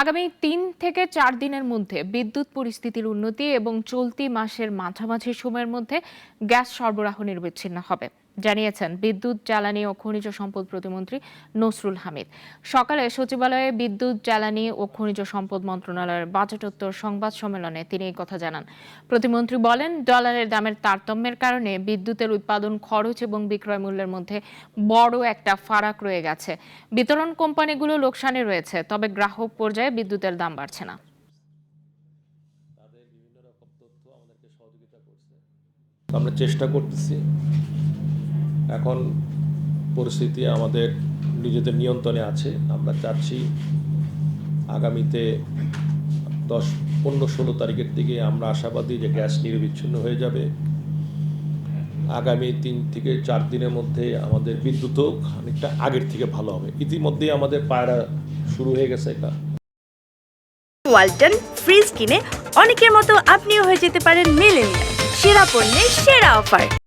আগামী তিন থেকে চার দিনের মধ্যে বিদ্যুৎ পরিস্থিতির উন্নতি এবং চলতি মাসের মাঝামাঝি সময়ের মধ্যে গ্যাস সরবরাহ নির্বিচ্ছিন্ন হবে। জানিয়েছেন, বিদ্যুৎ, জ্বালানি ও খনিজ সম্পদ প্রতিমন্ত্রী নসরুল হামিদ। সকালে সচিবালয়ে বিদ্যুৎ, জ্বালানি ও খনিজ সম্পদ মন্ত্রণালয়ের বাজেটোত্তর সংবাদ সম্মেলনে তিনি এই কথা জানান। প্রতিমন্ত্রী বলেন, ডলারের দামের তারতম্যের কারণে বিদ্যুতের উৎপাদন, খরচ এবং বিক্রয় মূল্যের মধ্যে বড় একটা ফারাক রয়ে গেছে। বিতরণ কোম্পানিগুলো লোকসানে রয়েছে, তবে গ্রাহক পর্যায়ে বিদ্যুতের দাম বাড়ছে না। আমরা চেষ্টা করতেছি এখন পরিস্থিতি আমাদের নিজেদের নিয়ন্ত্রণে আছে। আমরা চাচ্ছি আগামীতে দশ, পনেরো, ষোলো তারিখের দিকে আমরা আশাবাদী যে গ্যাস নিরবিচ্ছিন্ন হয়ে যাবে। আগামী তিন থেকে চার দিনের মধ্যে আমাদের বিদ্যুৎও খানিকটা আগের থেকে ভালো হবে। ইতিমধ্যেই আমাদের পায়রা শুরু হয়ে গেছে এটা। ওয়ালটন ফ্রিজ কিনে অনেকের মতো আপনিও হয়ে যেতে পারেন মিলেনিয়া সেরা পণ্যের সেরা অফার।